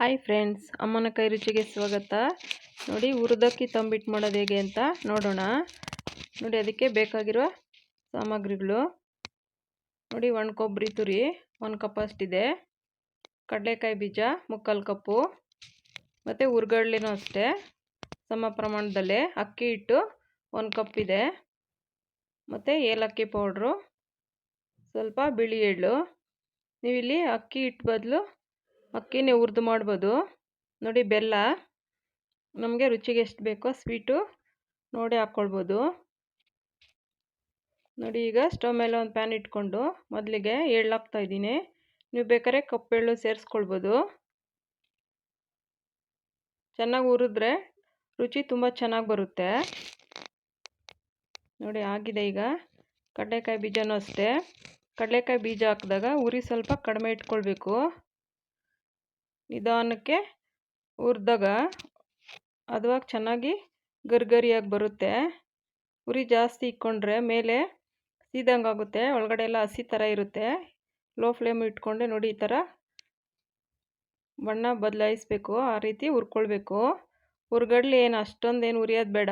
Hi friends ಅಮ್ಮನ ಕೈ ರುಚಿಗೆ ಸ್ವಾಗತ. ನೋಡಿ ಹುರಿದಕ್ಕಿ ತಂಬಿಟ್ಟು ಮಾಡೋದು ಹೇಗೆ ಅಂತ ನೋಡೋಣ. ನೋಡಿ ಅದಕ್ಕೆ ಬೇಕಾಗಿರುವ ಸಾಮಗ್ರಿಗಳು. ನೋಡಿ ಒಣ ಕೊಬ್ಬರಿ ತುರಿ, ಒಂದು ಕಪ್ ಅಷ್ಟಿದೆ. ಕಡಲೆಕಾಯಿ ಬೀಜ, ಮುಕ್ಕಾಲು ಕಪ್ಪು. ಮತ್ತು ಹುರ್ಗಡ್ಲಿನೂ ಅಷ್ಟೇ. ಸಮ ಪ್ರಮಾಣದಲ್ಲೇ ಅಕ್ಕಿ ಹಿಟ್ಟು ಒಂದು ಕಪ್ ಇದೆ. ಮತ್ತು ಏಲಕ್ಕಿ ಪೌಡ್ರು. ಸ್ವಲ್ಪ ಬಿಳಿ ಎಳ್ಳು. ನೀವಿಲ್ಲಿ ಅಕ್ಕಿ ಹಿಟ್ಟು ಬದಲು ಅಕ್ಕಿನೇ ಹುರಿದು ಮಾಡ್ಬೋದು. ನೋಡಿ ಬೆಲ್ಲ. ನಮಗೆ ರುಚಿಗೆ ಎಷ್ಟು ಬೇಕೋ ಸ್ವೀಟು ನೋಡಿ ಹಾಕ್ಕೊಳ್ಬೋದು. ನೋಡಿ ಈಗ ಸ್ಟವ್ ಮೇಲೆ ಒಂದು ಪ್ಯಾನ್ ಇಟ್ಕೊಂಡು ಮೊದಲಿಗೆ ಎಳ್ಳು ಹಾಕ್ತಾಯಿದ್ದೀನಿ ನೀವು ಬೇಕಾದ್ರೆ ಕಪ್ಪೆಳ್ಳು ಸೇರಿಸ್ಕೊಳ್ಬೋದು. ಚೆನ್ನಾಗಿ ಹುರಿದ್ರೆ ರುಚಿ ತುಂಬ ಚೆನ್ನಾಗಿ ಬರುತ್ತೆ. ನೋಡಿ ಆಗಿದೆ ಈಗ. ಕಡಲೆಕಾಯಿ ಬೀಜನೂ ಅಷ್ಟೇ. ಕಡಲೆಕಾಯಿ ಬೀಜ ಹಾಕಿದಾಗ ಉರಿ ಸ್ವಲ್ಪ ಕಡಿಮೆ ಇಟ್ಕೊಳ್ಬೇಕು. ನಿಧಾನಕ್ಕೆ ಹುರಿದಾಗ ಅದುವಾಗ ಚೆನ್ನಾಗಿ ಗರಿಗರಿಯಾಗಿ ಬರುತ್ತೆ. ಉರಿ ಜಾಸ್ತಿ ಇಕ್ಕೊಂಡ್ರೆ ಮೇಲೆ ಸೀದಂಗೆ ಆಗುತ್ತೆ. ಒಳಗಡೆ ಎಲ್ಲ ಹಸಿ ಥರ ಇರುತ್ತೆ. ಲೋ ಫ್ಲೇಮ್ ಇಟ್ಕೊಂಡೆ ನೋಡಿ ಈ ಥರ ಬಣ್ಣ ಬದಲಾಯಿಸ್ಬೇಕು. ಆ ರೀತಿ ಹುರ್ಕೊಳ್ಬೇಕು. ಹುರ್ಗಡ್ಲಿ ಏನು ಅಷ್ಟೊಂದೇನು ಉರಿಯೋದು ಬೇಡ.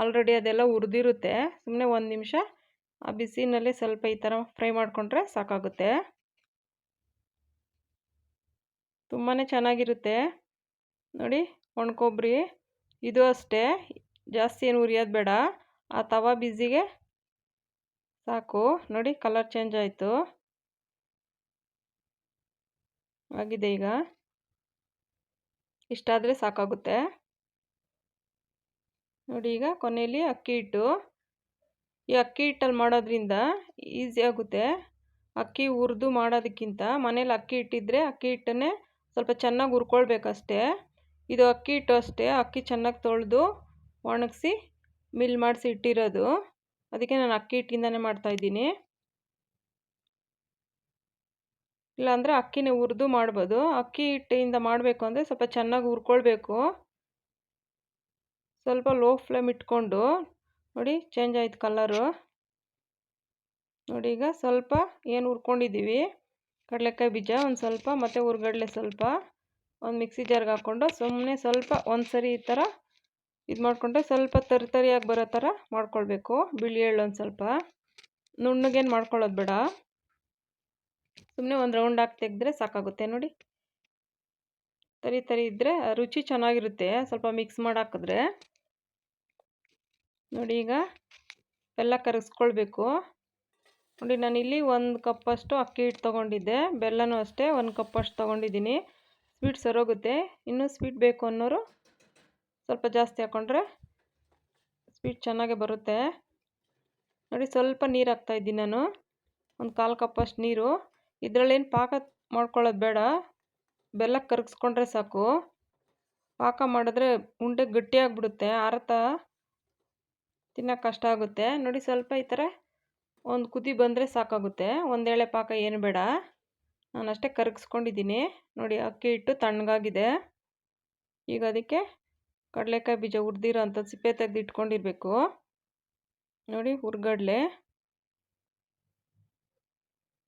ಆಲ್ರೆಡಿ ಅದೆಲ್ಲ ಉರಿದಿರುತ್ತೆ ಸುಮ್ಮನೆ ಒಂದು ನಿಮಿಷ ಆ ಬಿಸಿನಲ್ಲೇ ಸ್ವಲ್ಪ ಈ ಥರ ಫ್ರೈ ಮಾಡಿಕೊಂಡ್ರೆ ಸಾಕಾಗುತ್ತೆ. ತುಂಬಾ ಚೆನ್ನಾಗಿರುತ್ತೆ. ನೋಡಿ ಒಣ ಕೊಬ್ಬರಿ ಇದು ಅಷ್ಟೇ. ಜಾಸ್ತಿ ಏನು ಉರಿಯೋದು ಬೇಡ. ಆ ತವಾ ಬಿಸಿಗೆ ಸಾಕು. ನೋಡಿ, ಕಲರ್ ಚೇಂಜ್ ಆಯಿತು. ಆಗಿದೆ ಈಗ. ಇಷ್ಟಾದರೆ ಸಾಕಾಗುತ್ತೆ. ನೋಡಿ, ಈಗ ಕೊನೆಯಲ್ಲಿ ಅಕ್ಕಿ ಹಿಟ್ಟು. ಈ ಅಕ್ಕಿ ಹಿಟ್ಟಲ್ಲಿ ಮಾಡೋದ್ರಿಂದ ಈಸಿ ಆಗುತ್ತೆ. ಅಕ್ಕಿ ಹುರಿದು ಮಾಡೋದಕ್ಕಿಂತ ಮನೇಲಿ ಅಕ್ಕಿ ಹಿಟ್ಟಿದ್ರೆ ಅಕ್ಕಿ ಹಿಟ್ಟನ್ನೇ ಸ್ವಲ್ಪ ಚೆನ್ನಾಗಿ ಹುರ್ಕೊಳ್ಬೇಕಷ್ಟೇ. ಇದು ಅಕ್ಕಿ ಹಿಟ್ಟು ಅಷ್ಟೇ. ಅಕ್ಕಿ ಚೆನ್ನಾಗಿ ತೊಳೆದು ಒಣಗಿಸಿ ಮಿಲ್ ಮಾಡಿಸಿ ಇಟ್ಟಿರೋದು. ಅದಕ್ಕೆ ನಾನು ಅಕ್ಕಿ ಹಿಟ್ಟಿಂದನೇ ಮಾಡ್ತಾಯಿದ್ದೀನಿ ಇಲ್ಲಾಂದರೆ ಅಕ್ಕಿನೇ ಹುರಿದು ಮಾಡ್ಬೋದು. ಅಕ್ಕಿ ಹಿಟ್ಟಿಂದ ಮಾಡಬೇಕು ಅಂದರೆ ಸ್ವಲ್ಪ ಚೆನ್ನಾಗಿ ಹುರ್ಕೊಳ್ಬೇಕು. ಸ್ವಲ್ಪ ಲೋ ಫ್ಲೇಮ್ ಇಟ್ಕೊಂಡು ನೋಡಿ ಚೇಂಜ್ ಆಯಿತು ಕಲರು. ನೋಡಿ ಈಗ ಸ್ವಲ್ಪ ಏನು ಹುರ್ಕೊಂಡಿದ್ದೀವಿ. ಕಡಲೆಕಾಯಿ ಬೀಜ ಒಂದು ಸ್ವಲ್ಪ, ಮತ್ತು ಹುರ್ಗಡ್ಲೆ ಸ್ವಲ್ಪ, ಒಂದು ಮಿಕ್ಸಿ ಜಾರ್ಗೆ ಹಾಕ್ಕೊಂಡು ಸುಮ್ಮನೆ ಸ್ವಲ್ಪ ಒಂದು ಸರಿ ಈ ಥರ ಇದು ಮಾಡಿಕೊಂಡ್ರೆ ಸ್ವಲ್ಪ ತರಿ ತರಿಯಾಗಿ ಬರೋ ಥರ ಮಾಡ್ಕೊಳ್ಬೇಕು. ಬಿಳಿ ಎಳ್ಳು ಒಂದು ಸ್ವಲ್ಪ. ನುಣ್ಣಗೇನು ಮಾಡ್ಕೊಳ್ಳೋದು ಬೇಡ. ಸುಮ್ಮನೆ ಒಂದು ರೌಂಡ್ ಹಾಕಿ ತೆಗೆದ್ರೆ ಸಾಕಾಗುತ್ತೆ, ನೋಡಿ. ತರಿ ತರಿ ಇದ್ದರೆ ರುಚಿ ಚೆನ್ನಾಗಿರುತ್ತೆ, ಸ್ವಲ್ಪ ಮಿಕ್ಸ್ ಮಾಡಿ ಹಾಕಿದ್ರೆ. ನೋಡಿ ಈಗ, ಎಲ್ಲ ಕರಗಿಸ್ಕೊಳ್ಬೇಕು ನೋಡಿ ನಾನಿಲ್ಲಿ ಒಂದು ಕಪ್ಪಷ್ಟು ಅಕ್ಕಿ ಹಿಟ್ಟು ತೊಗೊಂಡಿದ್ದೆ. ಬೆಲ್ಲನೂ ಅಷ್ಟೇ, ಒಂದು ಕಪ್ಪಷ್ಟು ತೊಗೊಂಡಿದ್ದೀನಿ. ಸ್ವೀಟ್ ಸರೋಗುತ್ತೆ ಇನ್ನೂ ಸ್ವೀಟ್ ಬೇಕು ಅನ್ನೋರು ಸ್ವಲ್ಪ ಜಾಸ್ತಿ ಹಾಕ್ಕೊಂಡ್ರೆ ಸ್ವೀಟ್ ಚೆನ್ನಾಗೇ ಬರುತ್ತೆ. ನೋಡಿ, ಸ್ವಲ್ಪ ನೀರು ಹಾಕ್ತಾಯಿದ್ದೀನಿ ನಾನು. ಒಂದು ಕಾಲು ಕಪ್ಪಷ್ಟು ನೀರು. ಇದರಲ್ಲೇನು ಪಾಕ ಮಾಡ್ಕೊಳ್ಳೋದು ಬೇಡ. ಬೆಲ್ಲ ಕರಗಿಸ್ಕೊಂಡ್ರೆ ಸಾಕು. ಪಾಕ ಮಾಡಿದ್ರೆ ಉಂಡೆ ಗಟ್ಟಿಯಾಗಿಬಿಡುತ್ತೆ, ಆರತ ತಿನ್ನೋಕೆ ಕಷ್ಟ ಆಗುತ್ತೆ. ನೋಡಿ, ಸ್ವಲ್ಪ ಈ ಥರ ಒಂದು ಕುದಿ ಬಂದರೆ ಸಾಕಾಗುತ್ತೆ. ಒಂದೇಳೆ ಪಾಕ ಏನು ಬೇಡ. ನಾನು ಅಷ್ಟೇ ಕರಗಿಸ್ಕೊಂಡಿದ್ದೀನಿ. ನೋಡಿ, ಅಕ್ಕಿ ಹಿಟ್ಟು ತಣ್ಣಗಾಗಿದೆ. ಈಗ ಅದಕ್ಕೆ ಕಡಲೆಕಾಯಿ ಬೀಜ ಹುರಿದಿರೋ ಅಂಥದ್ದು ಸಿಪ್ಪೆ ತೆಗೆದು ಇಟ್ಕೊಂಡಿರಬೇಕು. ನೋಡಿ, ಹುರ್ಗಡ್ಲೆ.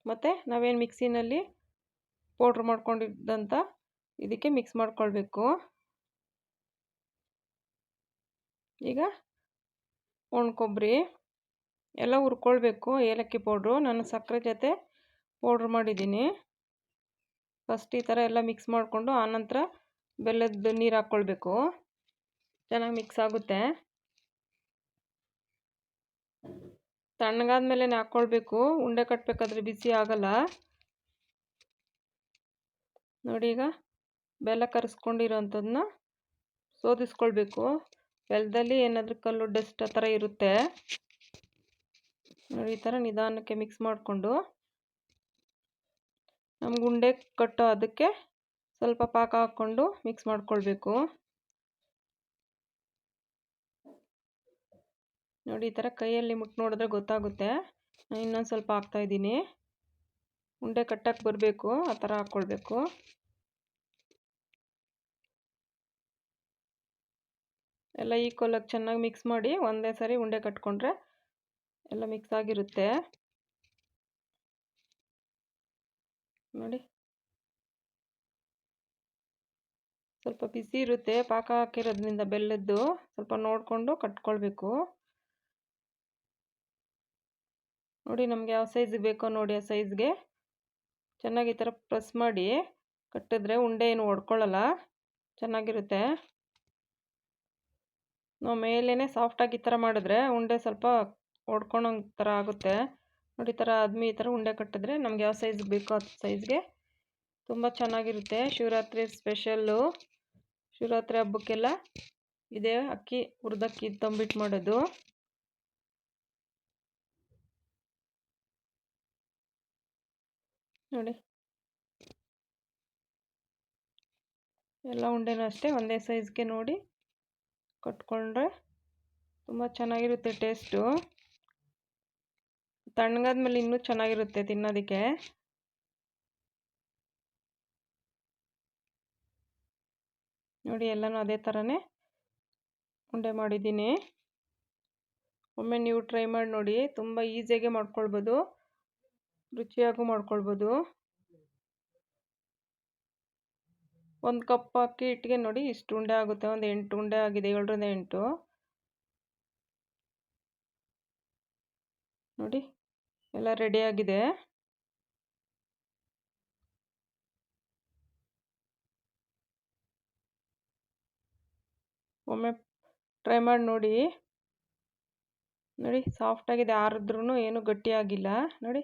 ಮತ್ತು ನಾವೇನು ಮಿಕ್ಸಿನಲ್ಲಿ ಪೌಡ್ರ್ ಮಾಡ್ಕೊಂಡಿದ್ದಂಥ ಇದಕ್ಕೆ ಮಿಕ್ಸ್ ಮಾಡ್ಕೊಳ್ಬೇಕು. ಈಗ ಒಣ ಕೊಬ್ಬರಿ ಎಲ್ಲ ಹುರ್ಕೊಳ್ಬೇಕು, ಏಲಕ್ಕಿ ಪೌಡ್ರು. ನಾನು ಸಕ್ಕರೆ ಜೊತೆ ಪೌಡ್ರ್ ಮಾಡಿದ್ದೀನಿ. ಫಸ್ಟ್ ಈ ಥರ ಎಲ್ಲ ಮಿಕ್ಸ್ ಮಾಡಿಕೊಂಡು ಆನಂತರ ಬೆಲ್ಲದ ನೀರು ಹಾಕ್ಕೊಳ್ಬೇಕು. ಚೆನ್ನಾಗಿ ಮಿಕ್ಸ್ ಆಗುತ್ತೆ. ತಣ್ಣಗಾದ ಮೇಲೆ ಹಾಕ್ಕೊಳ್ಬೇಕು. ಉಂಡೆ ಕಟ್ಟಬೇಕಾದ್ರೆ ಬಿಸಿ ಆಗಲ್ಲ. ನೋಡಿ ಈಗ ಬೆಲ್ಲ ಕರೆಸ್ಕೊಂಡಿರೋಂಥದ್ದನ್ನ ಸೋದಿಸ್ಕೊಳ್ಬೇಕು. ಬೆಲ್ಲದಲ್ಲಿ ಏನಾದರೂ ಕಲ್ಲು ಡಸ್ಟ್ ಆ ಥರ ಇರುತ್ತೆ. ನೋಡಿ, ಈ ಥರ ನಿಧಾನಕ್ಕೆ ಮಿಕ್ಸ್ ಮಾಡಿಕೊಂಡು ನಮ್ಗೆ ಉಂಡೆ ಕಟ್ಟೋ ಅದಕ್ಕೆ ಸ್ವಲ್ಪ ಪಾಕ ಹಾಕ್ಕೊಂಡು ಮಿಕ್ಸ್ ಮಾಡ್ಕೊಳ್ಬೇಕು. ನೋಡಿ, ಈ ಥರ ಕೈಯಲ್ಲಿ ಮುಟ್ಟು ನೋಡಿದ್ರೆ ಗೊತ್ತಾಗುತ್ತೆ. ನಾನು ಇನ್ನೊಂದು ಸ್ವಲ್ಪ ಹಾಕ್ತಾಯಿದ್ದೀನಿ ಉಂಡೆ ಕಟ್ಟಕ್ಕೆ ಬರಬೇಕು, ಆ ಥರ ಹಾಕ್ಕೊಳ್ಬೇಕು. ಎಲ್ಲ ಈಕ್ವಲಾಗಿ ಚೆನ್ನಾಗಿ ಮಿಕ್ಸ್ ಮಾಡಿ ಒಂದೇ ಸರಿ ಉಂಡೆ ಕಟ್ಕೊಂಡ್ರೆ ಎಲ್ಲ ಮಿಕ್ಸ್ ಆಗಿರುತ್ತೆ. ನೋಡಿ. ಸ್ವಲ್ಪ ಬಿಸಿ ಇರುತ್ತೆ. ಪಾಕ ಹಾಕಿರೋದ್ರಿಂದ ಬೆಲ್ಲದ್ದು ಸ್ವಲ್ಪ ನೋಡಿಕೊಂಡು ಕಟ್ಕೊಳ್ಬೇಕು. ನೋಡಿ ನಮಗೆ ಯಾವ ಸೈಜ್ಗೆ ಬೇಕೋ ನೋಡಿ ಆ ಸೈಜ್ಗೆ ಚೆನ್ನಾಗಿ ಈ ಥರ ಪ್ರೆಸ್ ಮಾಡಿ ಕಟ್ಟಿದ್ರೆ ಉಂಡೆ ಏನು ಒಡ್ಕೊಳ್ಳಲ್ಲ ಚೆನ್ನಾಗಿರುತ್ತೆ. ನಾವು ಮೇಲೇ ಸಾಫ್ಟಾಗಿ ಈ ಥರ ಮಾಡಿದ್ರೆ ಉಂಡೆ ಸ್ವಲ್ಪ ಒಡ್ಕೊಳೋ ಥರ ಆಗುತ್ತೆ. ನೋಡಿ, ಈ ಥರ ಆದ್ಮಿ ಈ ಥರ ಉಂಡೆ ಕಟ್ಟಿದ್ರೆ ನಮ್ಗೆ ಯಾವ ಸೈಜ್ ಬೇಕೋ ಅದು ಸೈಜ್ಗೆ ತುಂಬ ಚೆನ್ನಾಗಿರುತ್ತೆ. ಶಿವರಾತ್ರಿ ಸ್ಪೆಷಲ್ಲು ಶಿವರಾತ್ರಿ ಹಬ್ಬಕ್ಕೆಲ್ಲ ಇದೇ ಅಕ್ಕಿ ಹುರಿದಕ್ಕಿ ತಂಬಿಟ್ಟು ಮಾಡೋದು. ನೋಡಿ. ಎಲ್ಲ ಉಂಡೆನೂ ಅಷ್ಟೇ ಒಂದೇ ಸೈಜ್ಗೆ ನೋಡಿ ಕಟ್ಕೊಂಡ್ರೆ ತುಂಬ ಚೆನ್ನಾಗಿರುತ್ತೆ ಟೇಸ್ಟು ತಣ್ಣಗಾದ್ಮೇಲೆ ಇನ್ನೂ ಚೆನ್ನಾಗಿರುತ್ತೆ ತಿನ್ನೋದಕ್ಕೆ. ನೋಡಿ ಎಲ್ಲನೂ ಅದೇ ಥರನೇ ಉಂಡೆ ಮಾಡಿದ್ದೀನಿ. ಒಮ್ಮೆ ನೀವು ಟ್ರೈ ಮಾಡಿ ನೋಡಿ, ತುಂಬ ಈಸಿಯಾಗೆ ಮಾಡ್ಕೊಳ್ಬೋದು, ರುಚಿಯಾಗೂ ಮಾಡ್ಕೊಳ್ಬೋದು. ಒಂದು ಕಪ್ ಅಕ್ಕಿ ಹಿಟ್ಟಿಗೆ ನೋಡಿ ಇಷ್ಟು ಉಂಡೆ ಆಗುತ್ತೆ, ಒಂದು ಎಂಟು ಉಂಡೆ ಆಗಿದೆ, ಏಳರಿಂದ ಎಂಟು. ನೋಡಿ. ಎಲ್ಲ ರೆಡಿಯಾಗಿದೆ ಒಮ್ಮೆ ಟ್ರೈ ಮಾಡಿ ನೋಡಿ. ನೋಡಿ ಸಾಫ್ಟಾಗಿದೆ ಆರಿದ್ರೂ ಏನು ಗಟ್ಟಿಯಾಗಿಲ್ಲ ನೋಡಿ.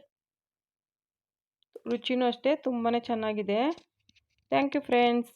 ರುಚಿನೂ ಅಷ್ಟೇ ತುಂಬಾ ಚೆನ್ನಾಗಿದೆ. Thank you friends